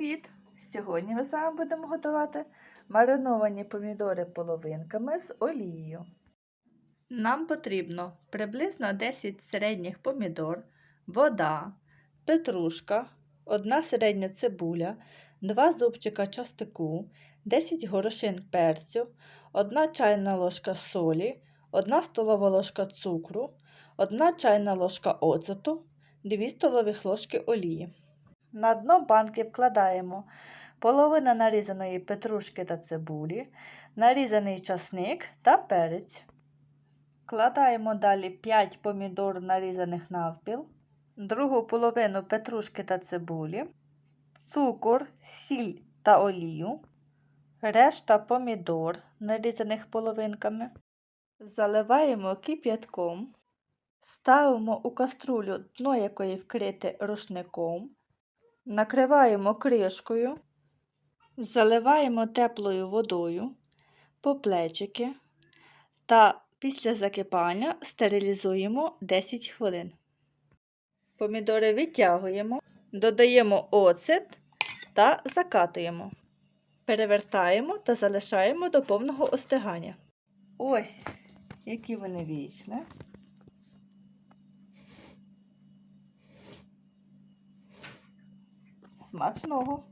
Привіт! Сьогодні ми з вами будемо готувати мариновані помідори половинками з олією. Нам потрібно приблизно 10 середніх помідор, вода, петрушка, одна середня цибуля, 2 зубчика частику, 10 горошин перцю, 1 чайна ложка солі, 1 столова ложка цукру, 1 чайна ложка оцету, 2 столових ложки олії. На дно банки вкладаємо половина нарізаної петрушки та цибулі, нарізаний часник та перець. Вкладаємо далі 5 помідор нарізаних навпіл, другу половину петрушки та цибулі, цукор, сіль та олію, решта помідор, нарізаних половинками. Заливаємо кип'ятком, ставимо у каструлю, дно якої вкрите рушником. Накриваємо кришкою, заливаємо теплою водою по плечики та після закипання стерилізуємо 10 хвилин. Помідори відтягуємо, додаємо оцет та закатуємо. Перевертаємо та залишаємо до повного остигання. Ось, які вони вийшли. Смачного!